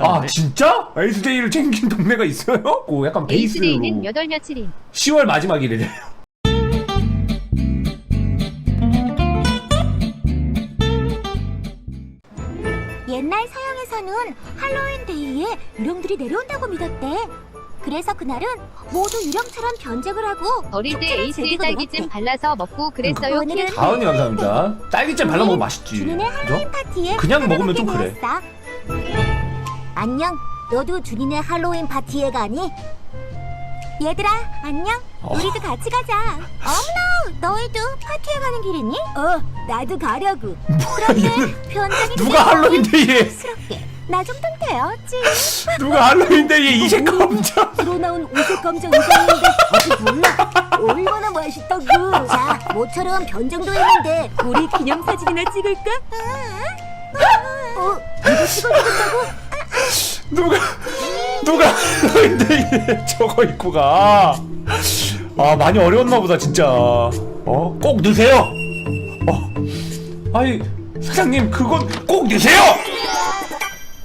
아 가는데 진짜? 에이스데이를 챙긴 동네가 있어요? 오 약간 베이스로 에이스데이는 몇월 며칠임? 10월 마지막이래요 옛날 서양에서는 할로윈 데이에 유령들이 내려온다고 믿었대. 그래서 그날은 모두 유령처럼 변장을 하고 어릴 때 즐기고 딸기잼 놀았대. 발라서 먹고 그랬어요. 오늘은. 다은이 감사합니다 딸기잼 발라먹으면 맛있지 그죠? 할로윈 파티에 그냥 먹으면 좀 참여하게 그래. 되었어. 안녕. 너도 준이네 할로윈 파티에 가니? 얘들아, 안녕. 어. 우리도 같이 가자. 어머나, 너희도 파티에 가는 길이니? 어, 나도 가려고. 그런데 변장이 누가 할로윈 데이에 스럽게 나 정도는 되었지. 누가 할로윈 데이에 이색 감자 새로 나온 오색 감정 의상인데 아직 몰라. 얼마나 맛있다고. 자, 모처럼 변정도 했는데 우리 기념 사진이나 찍을까? 어, 이거 찍어주겠다고? 누가 누가 할로윈데이에 저거 입고 가. 아 많이 어려웠나 보다 진짜. 어 꼭 넣으세요. 어. 아니 사장님 그건 꼭 넣으세요.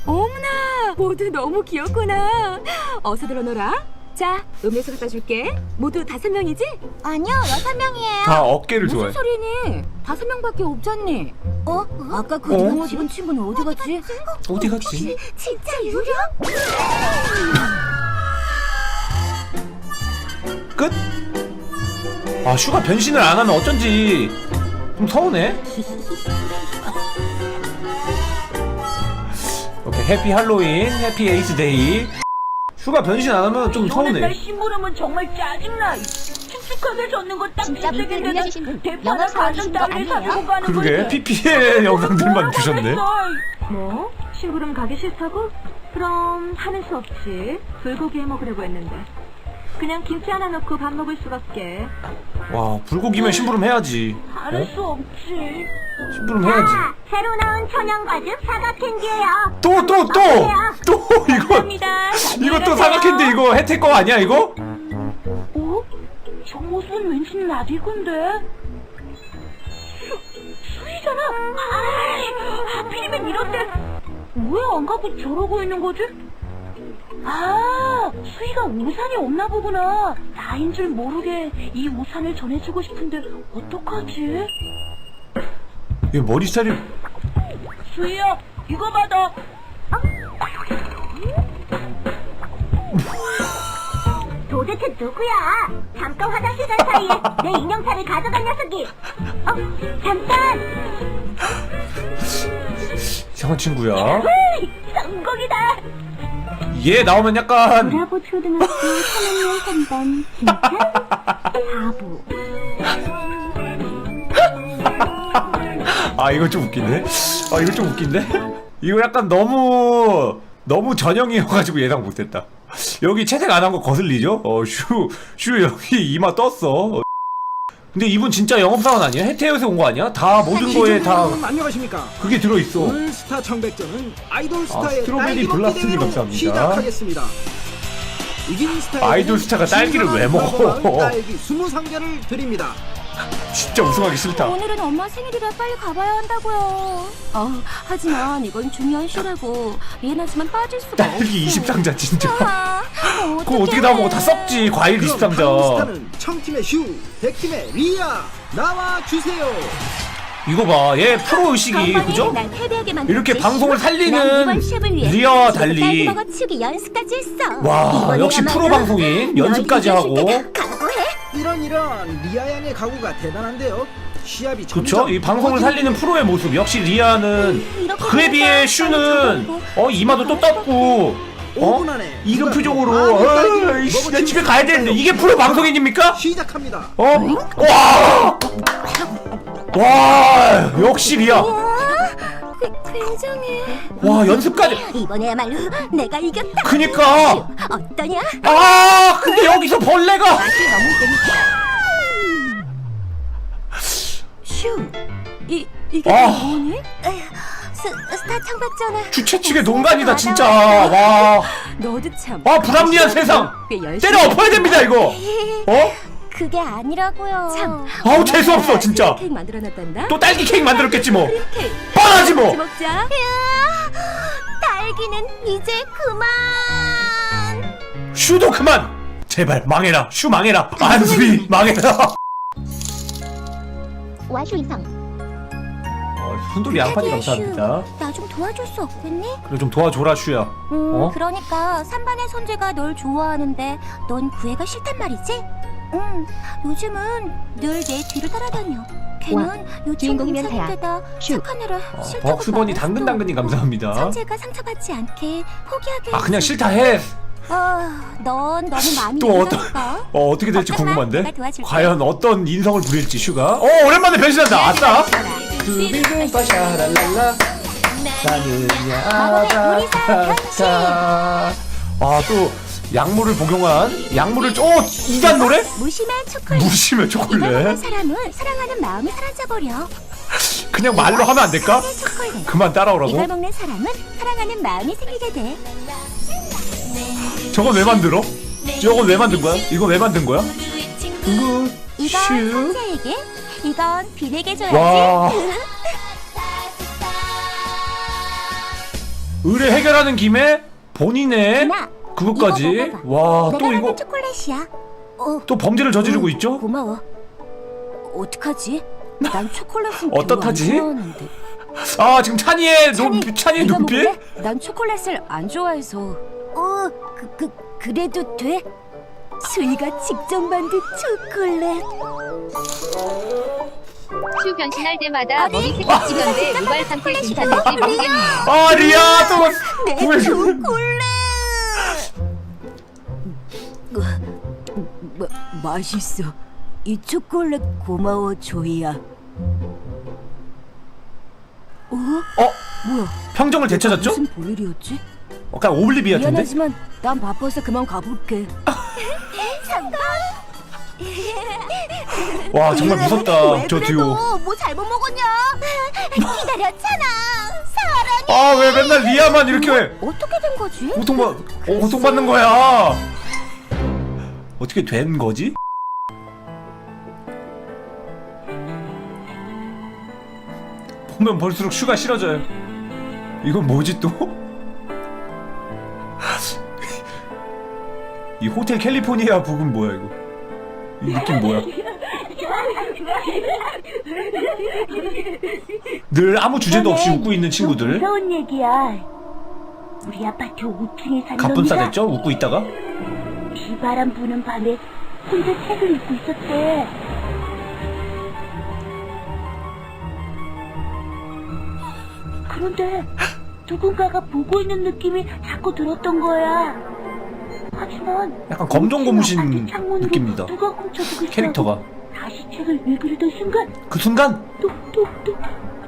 어머나 모두 너무 귀엽구나 어서 들어놓으라 자 음료수 갖다 줄게 모두 다섯 명이지? 아니요, 여섯 명이에요. 다 어깨를 무슨 좋아해. 소리니 다섯 명밖에 없잖니 어? 아까 그 어? 옷 입은 친구는 어디 갔지? 어디 갔지? 진짜 유령? 끝? 아 슈가 변신을 안 하면 어쩐지 좀 서운해. 오케이 해피 할로윈, 해피 에이스 데이. 슈가 변신 안 하면 좀 서운해. 심부름은 정말 짜증나. 축축하게 젓는 거딱 진짜 대파나 거 가슴살을 아니에요? 사주고 가는 그러게 건데. PPL 영상들만 주셨네. 뭐? 심부름 가기 싫다고? 그럼 하는 수 없지 불고기 해 먹으려고 했는데 그냥 김치 하나 넣고 밥 먹을 수밖에 와 불고기면 심부름 해야지. 다를 어? 수 없지. 심부름 해야지. 새로 나온 천연 과즙 사과 캔디예요. 또 또 또또 이거 감사합니다. 이거 또 사각캔데 이거 혜택 거 아니야 이거? 어? 저 모습은 왠지 나비 건데? 수, 수이잖아. 아이, 하필이면 때. 왜안 가고 저러고 있는 거지? 아, 수이가 우산이 없나 보구나. 나인 줄 모르게 이 우산을 전해주고 싶은데 어떡하지? 얘 머리 스타일이 수이야, 이거 받아. 도대체 누구야? 잠깐 화장실 간 사이에 내 인형차를 가져간 녀석이. 어, 잠깐. 이상한 친구야. 헤이, 성공이다. 얘 나오면 약간 브라보 초등학교 3학년 3반 진짜 바보. 아 이거 좀 웃기네. 아 이거 좀 웃긴데? 이거 약간 너무 너무 전형이어가지고 예상 못했다. 여기 채택 안한 거 거슬리죠? 어슈슈 여기 이마 떴어. 어, 근데 이분 진짜 영업사원 아니야? 해태에서 온 거 아니야? 다 모든 거에 다 안녕하십니까 그게 들어있어. 오늘 스타 청백전은 아이돌 스타의 스트로베리 블라스님 감사합니다. 시작하겠습니다 이긴 아이돌 스타가 딸기를 왜 먹어? 딸기 20상자를 드립니다 진짜 우승하기 싫다. 오늘은 엄마 생일이라 빨리 가봐야 한다고요. 어, 하지만 이건 중요한 쇼라고 미안하지만 빠질 수가 딸기 없어 20상자 진짜. 아, 그거 어떻게 다 먹어? 다 썩지. 과일 그럼 20상자. 한국 스타는 청팀의 슈, 백팀의 리아 나와주세요 이거 봐. 얘 프로 의식이 그죠? 이렇게. 방송을 난 살리는 리아와 달리 딸기 먹어 치우기 연습까지 했어. 와 역시 이번에야말로 프로 방송인 연습까지 널 하고 이길 수 있게 각오해. 이런 이런 리아 양의 각오가 대단한데요 시합이 그쵸? 점점 이 방송을 살리는 프로의 모습 역시 리아는 이렇게 그에 비해 슈는 어 이마도 또 떴고 어? 5분 안에 이런 누가 표정으로 어이씨 나 집에 수 가야? 되는데 이게 프로 방송인입니까? 시작합니다 어? 와! 와 역시 리아 그, 굉장해. 와 연습까지 이번에야말로 내가 이겼다. 그니까 어떠냐? 아 근데 여기서 벌레가 맛이 너무 재밌다. 슈 이, 이게 아. 뭐니? 스, 스타 청백전에 주최 측의 농간이다 진짜 와 너도 참 아, 불합리한 세상! 꽤 열심히 때려 엎어야 됩니다 이거 어? 그게 아니라고요. 참. 아우 재수 없어 진짜. 케이크 만들어놨단다? 또 딸기 케이크 만들었겠지 뭐. 케이크. 뻔하지 뭐. 먹자. 이야, 살기는 이제 그만. 슈도 그만. 제발 망해라. 슈 망해라. 안수리 망해라. 와슈 인상. 어, 순돌이 양파지 감사합니다. 나 좀 도와줄 수 없겠니? 그래 좀 도와줘라 슈야. 음, 어? 그러니까 삼반의 선재가 널 좋아하는데 넌 그 애가 싫단 말이지? 응, 요즘은 늘 내 뒤를 따라다녀. 걔는 요즘 주인공이면 공사인데다 슈. 착한 애라 어, 싫다고 벅수번이 말했어. 당근당근님 감사합니다 선재가 상처받지 않게 포기하게 아 그냥. 싫다 해 아, 넌 너무 마음이 또 어떤-. 어, 어떻게 될지 궁금한데 내가 도와줄게. 과연 어떤 인성을 부릴지 슈가 어 오랜만에 변신한다 아싸 두비는 빠샤랄랄라 나는 마법의 요리사 변신. 아또 약물을 복용한 약물을 오 2단 노래? 무심한 초콜릿. 무심해 이걸 초콜릿 사람은 사랑하는 마음이 사라져 버려. 그냥 말로 하면 안 될까? 의 초콜릿. 그만 따라오라고? 이걸 먹는 사람은 사랑하는 마음이 생기게 돼. 저건 왜 만들어? 저건 왜 만든 거야? 이거 왜 만든 거야? 이건 슈 선재에게, 이건 빈에게 줘야지. 와. 의뢰 해결하는 김에 본인의 누나, 그것까지 이거 먹어봐. 와 내가 또 만든 이거 초콜릿이야. 어, 또 범죄를 저지르고 응, 있죠? 고마워. 어떡하지? 난 초콜릿은 안 좋아하는데. 아 지금 찬이의 눈 찬이의 네가 눈빛? 먹을래? 난 초콜릿을 안 좋아해서 어, 그, 그, 그래도 돼? 수이가 직접 만든 초콜릿. 슈 변신할 때마다 머리 색깔 찍었는데 이발 상태 괜찮을지 모르겠네요. 아 리아 또내 구해 초콜릿! 맛있어. 이 초콜릿 고마워 조이야. 어? 어 뭐야? 평정을 되찾았죠? 무슨 볼일이었지? 약간 오블리비 같은데? 미안하지만 난 바빠서 그만 가볼게. 와 정말 무섭다 왜저 듀오 너? 뭐 잘못 먹었냐? 기다렸잖아. 사랑. 아왜 맨날 리아만 이렇게 왜 어떻게 된 거지? 고통받 어, 고통받는 거야 어떻게 된 거지? 보면 볼수록 슈가 싫어져요 이건 뭐지 또? 이 호텔 캘리포니아 북은 뭐야 이거 이 느낌 뭐야 늘 아무 주제도 없이 웃고 있는 친구들 무서운 얘기야. 우리 아파트 5층에 사는 가뿐싸 됐죠? 웃고 있다가 비 바람 부는 밤에 혼자 책을 읽고 있었대. 그런데 누군가가 보고 있는 느낌이 자꾸 들었던 거야. 하지만 약간 검정 고무신 창문으로 느낌입니다. 누가 훔쳐두고 있어. 캐릭터가 다시 책을 읽으려던 순간 그 순간 뚝뚝뚝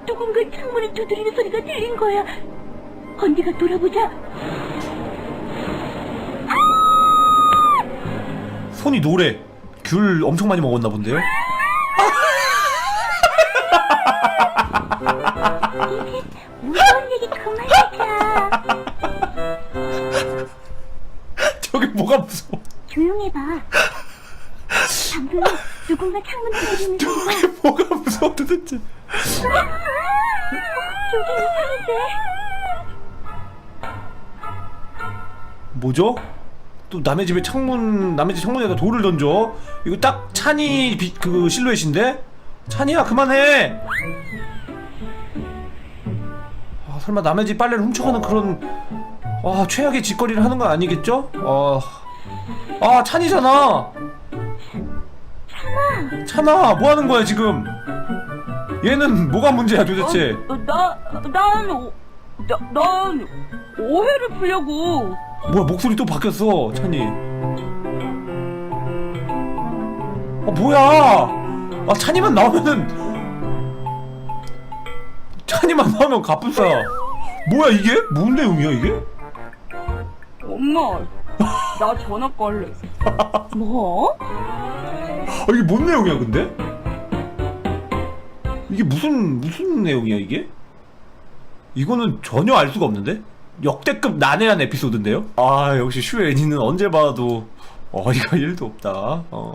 누군가 창문을 두드리는 소리가 들린 거야. 언니가 돌아보자 손이 노래 귤 엄청 많이 먹었나 본데요? 무서운 얘기 그만하자. 저게 뭐가 무서워 조용히 봐. 방금 누군가 창문 두드리는 소리가 저게 뭐가 무서워 도대체 좀 이상한데. 뭐죠? 또 남의 집에 창문 남의 집 창문에다 돌을 던져. 이거 딱 찬이 비, 그 실루엣인데? 찬이야 그만해! 아, 설마 남의 집 빨래를 훔쳐가는 그런 아 최악의 짓거리를 하는 건 아니겠죠? 아, 아 찬이잖아! 찬아! 찬아 뭐 하는 거야 지금? 얘는 뭐가 문제야 도대체? 어, 나, 난, 오, 나, 난 오해를 풀려고. 뭐야 목소리 또 바뀌었어 찬이 아 뭐야 아 찬이만 나오면은 찬이만 나오면 가뿐싸 뭐야 이게? 뭔 내용이야 이게? 엄마, 나 전학 갈래. 뭐? 아 이게 뭔 내용이야 근데? 이게 무슨 무슨 내용이야 이게? 이거는 전혀 알 수가 없는데? 역대급 난해한 에피소드인데요? 아 역시 슈 애니는 언제 봐도 어이가 1도 없다 어.